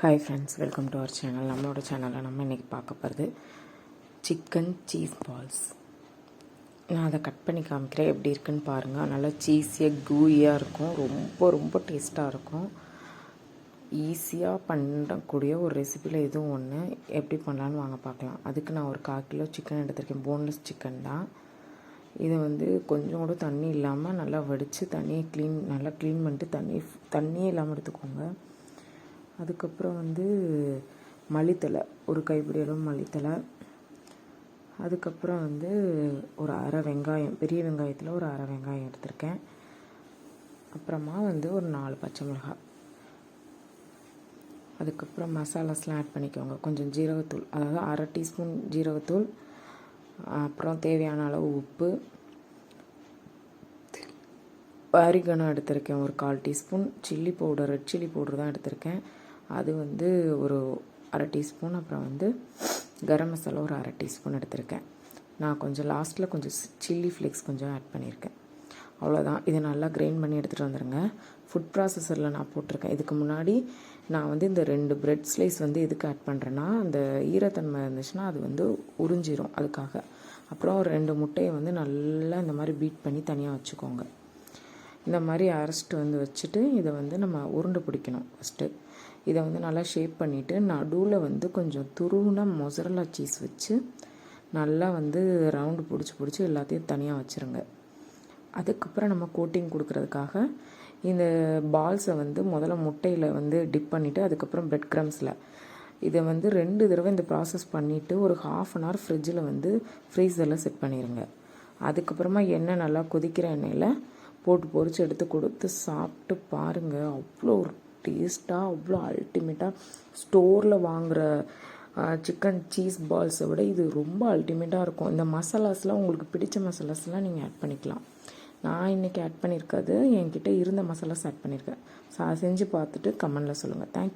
Hi friends welcome to our channel நம்மளோட சேனலில் நம்ம இன்றைக்கி பார்க்க போகிறது சிக்கன் சீஸ் பால்ஸ் நான் அதை கட் பண்ணி காமிக்கிறேன். எப்படி இருக்குன்னு பாருங்கள் நல்லா சீஸியாக கூயாக இருக்கும். ரொம்ப ரொம்ப டேஸ்ட்டாக இருக்கும். ஈஸியாக பண்ணக்கூடிய ஒரு ரெசிபியில் எதுவும் ஒன்று எப்படி பண்ணலான்னு வாங்க பார்க்கலாம். அதுக்கு நான் ஒரு கால் கிலோ சிக்கன் எடுத்திருக்கேன். போன்லெஸ் சிக்கன் தான். இதை வந்து கொஞ்சம் கூட தண்ணி இல்லாமல் நல்லா வடித்து தண்ணியை க்ளீன் நல்லா க்ளீன் பண்ணிட்டு தண்ணி தண்ணியே இல்லாமல் எடுத்துக்கோங்க. அதுக்கப்புறம் வந்து மல்லித்தலை ஒரு கைப்பிடி அளவு மல்லித்தலை அதுக்கப்புறம் வந்து ஒரு அரை வெங்காயம் பெரிய வெங்காயத்தில் ஒரு அரை வெங்காயம் எடுத்திருக்கேன். அப்புறமா வந்து ஒரு நாலு பச்சை மிளகாய். அதுக்கப்புறம் மசாலாஸ்லாம் ஆட் பண்ணிக்கோங்க. கொஞ்சம் ஜீரகத்தூள் அதாவது அரை டீஸ்பூன் ஜீரகத்தூள். அப்புறம் தேவையான அளவு உப்பு. பாரிகனம் எடுத்திருக்கேன் ஒரு கால் teaspoon. Chilli powder red chilli powder தான் எடுத்திருக்கேன். அது வந்து ஒரு அரை டீஸ்பூன் அப்புறம் வந்து கரம் மசாலா ஒரு அரை டீஸ்பூன் எடுத்திருக்கேன். நான் கொஞ்சம் லாஸ்ட்டில் கொஞ்சம் சில்லி ஃப்ளேக்ஸ் கொஞ்சம் ஆட் பண்ணியிருக்கேன். அவ்வளோதான். இதை நல்லா கிரைண்ட் பண்ணி எடுத்துகிட்டு வந்துடுங்க ஃபுட் ப்ராசஸரில் நான் போட்டிருக்கேன். இதுக்கு முன்னாடி நான் வந்து இந்த ரெண்டு பிரெட் ஸ்லைஸ் வந்து எதுக்கு ஆட் பண்ணுறேன்னா அந்த ஈரத்தன்மை இருந்துச்சுன்னா அது வந்து உறிஞ்சிரும் அதுக்காக. அப்புறம் ஒரு ரெண்டு முட்டையை வந்து நல்லா இந்த மாதிரி பீட் பண்ணி தனியாக வச்சுக்கோங்க. இந்த மாதிரி அரைச்சிட்டு வந்து வச்சுட்டு இதை வந்து நம்ம உருண்டை பிடிக்கணும் ஃபஸ்ட்டு இதை வந்து நல்லா ஷேப் பண்ணிவிட்டு நடுவில் வந்து கொஞ்சம் துருவுன மொசரலா சீஸ் வச்சு நல்லா வந்து ரவுண்டு பிடிச்சி பிடிச்சி எல்லாத்தையும் தனியாக வச்சுருங்க. அதுக்கப்புறம் நம்ம கோட்டிங் கொடுக்கறதுக்காக இந்த பால்ஸை வந்து முதல்ல முட்டையில் வந்து டிப் பண்ணிவிட்டு அதுக்கப்புறம் பிரெட் க்ரம்ஸில் இதை வந்து ரெண்டு தடவை இந்த ப்ராசஸ் பண்ணிவிட்டு ஒரு ஹாஃப் அன் ஹவர் ஃப்ரிட்ஜில் வந்து ஃப்ரீசரில் செட் பண்ணிடுங்க அதுக்கப்புறமா எண்ணெய் நல்லா கொதிக்கிற எண்ணெயில் போட்டு பொறிச்சு எடுத்து கொடுத்து சாப்பிட்டு பாருங்கள் அவ்வளோ ஒரு டேஸ்ட்டாக அவ்வளோ அல்டிமேட்டாக ஸ்டோரில் வாங்குகிற சிக்கன் சீஸ் பால்ஸை விட இது ரொம்ப அல்டிமேட்டாக இருக்கும். இந்த மசாலாஸ்லாம் உங்களுக்கு பிடிச்ச மசாலாஸ்லாம் நீங்கள் ஆட் பண்ணிக்கலாம். நான் இன்றைக்கி ஆட் பண்ணியிருக்காது என்கிட்ட இருந்த மசாலாஸ் ஆட் பண்ணியிருக்கேன். சா செஞ்சு பார்த்துட்டு கமெண்டில் சொல்லுங்கள் தேங்க்